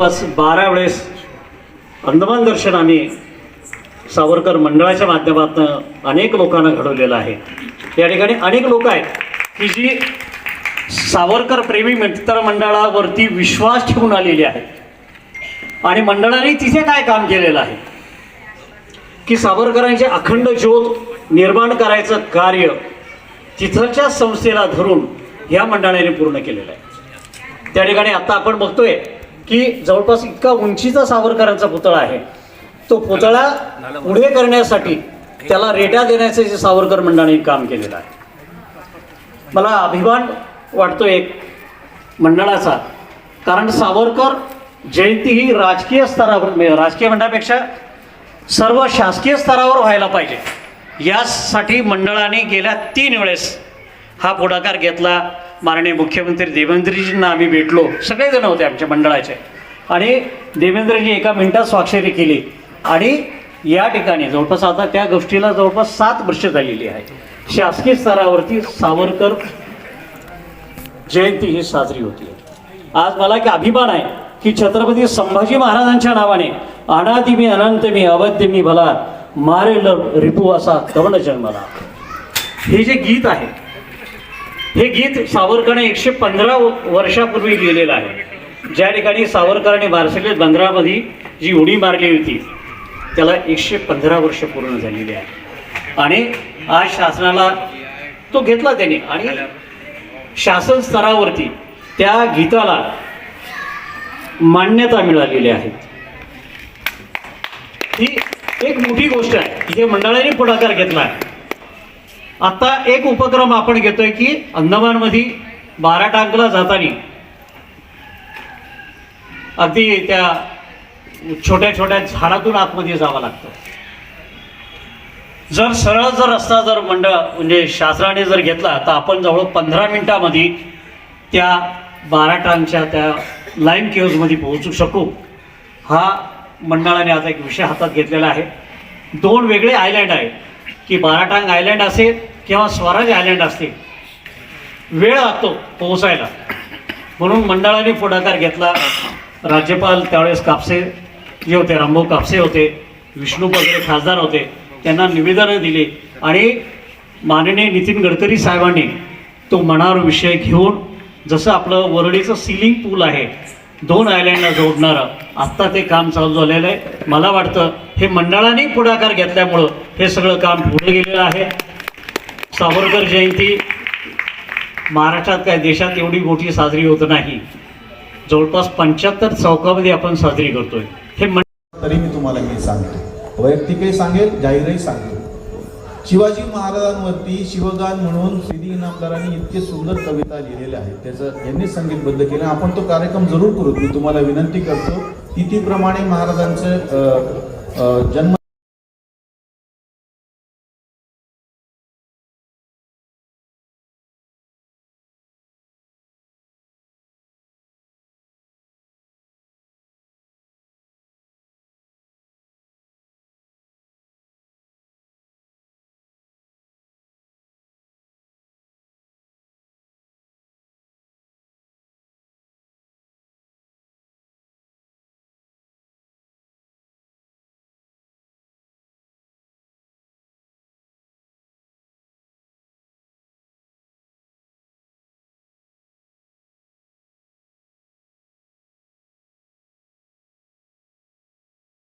बस बारा वेळेस अंदमान दर्शन आम्ही सावरकर मंडळाच्या माध्यमातून अनेक लोकांना घडवलेलं आहे. या ठिकाणी अनेक लोक आहेत की जी सावरकर प्रेमी मित्र मंडळावरती विश्वास ठेवून आलेली आहे आणि मंडळाने तिथे काय काम केलेलं आहे? की सावरकरांचे अखंड ज्योत निर्माण करायचं कार्य तिथलच्या संस्थेला धरून ह्या मंडळाने पूर्ण केलेलं आहे. त्या ठिकाणी आता आपण बघतोय की जवळपास इतका उंचीचा सावरकरांचा पुतळा आहे. तो पुतळा पुढे करण्यासाठी त्याला रेट्या देण्याचे जे सावरकर मंडळाने काम केलेलं आहे. मला अभिमान वाटतो एक मंडळाचा कारण सावरकर जयंती ही राजकीय स्तरावर म्हणजे राजकीय मंडळापेक्षा सर्व शासकीय स्तरावर व्हायला पाहिजे. यासाठी मंडळाने गेल्या तीन वेळेस हा पुढाकार घेतला. माननीय मुख्यमंत्री देवेंद्रजींना आम्ही भेटलो. सगळेजण होते आमच्या मंडळाचे. आणि देवेंद्रजी एका मिनिटात स्वाक्षरी केली. आणि या ठिकाणी जवळपास आता त्या गोष्टीला जवळपास सात वर्ष झालेली आहे. शासकीय स्तरावरती सावरकर जयंती ही साजरी होती. आज मला एक अभिमान आहे की छत्रपती संभाजी महाराजांच्या नावाने अनादि मी अनंत मी अवध्य मी भला मारेल रिपू असा कवण जन्मला हे जे गीत आहे हे गीत सावरकरांनी एकशे पंधरा वर्षापूर्वी लिहिलेलं आहे. ज्या ठिकाणी सावरकरांनी मार्शल बंदरामध्ये जी उडी मारली होती त्याला एकशे पंधरा वर्ष पूर्ण झालेली आहे. आणि आज शासनाला तो घेतला त्याने. आणि शासन स्तरावरती त्या गीताला मान्यता मिळालेली आहे. ही एक मोठी गोष्ट आहे. हे मंडळाने पुढाकार घेतला आहे. आता एक उपक्रम आपण घेतोय की अंदमानमध्ये बारा टांकला जाताना. अगदी त्या छोट्या छोट्या झाडातून आतमध्ये जावं लागतं. जर सरळ जर रस्ता जर मंडळ म्हणजे शासनाने जर घेतला तर आपण जवळ पंधरा मिनिटामध्ये त्या बारा टांगच्या त्या लाईम केव्जमध्ये पोहोचू शकू. हा मंडळाने आता एक विषय हातात घेतलेला आहे. दोन वेगळे आयलँड आहेत. की बाराटांग आयलँड असेल किंवा स्वराज आयलँड असतील वेळ लागतो पोहोचायला. म्हणून मंडळाने पुढाकार घेतला. राज्यपाल त्यावेळेस कापसे जे होते रामभाऊ कापसे होते विष्णू पगडे खासदार होते त्यांना निवेदनं दिली. आणि माननीय नितीन गडकरी साहेबांनी तो मनार विषय घेऊन जसं आपलं वरळीचं सिलिंग पूल आहे दोन आयलँडला जोडणारं. आत्ता ते काम चालू झालेलं आहे. मला वाटतं हे मंडळाने पुढाकार घेतल्यामुळं हे सगळं काम पुढे गेलेलं आहे. सावरकर जयंती महाराष्ट्रात काय देशात एवढी मोठी साजरी होत नाही. जवळपास पंच्याहत्तर चौकामध्ये आपण साजरी करतोय. हे मंडळ तरी मी तुम्हाला हे सांगतो. वैयक्तिकही सांगेल जाहीरही सांगेल. शिवाजी महाराजांवरती शिवगान म्हणून इनामदारांनी इतके सुंदर कविता लिहिलेल्या आहेत. त्याचं यांनी संगीतबद्ध केलं. आपण तो कार्यक्रम जरूर करू. मी तुम्हाला विनंती करतो तिथीप्रमाणे महाराजांचं जन्म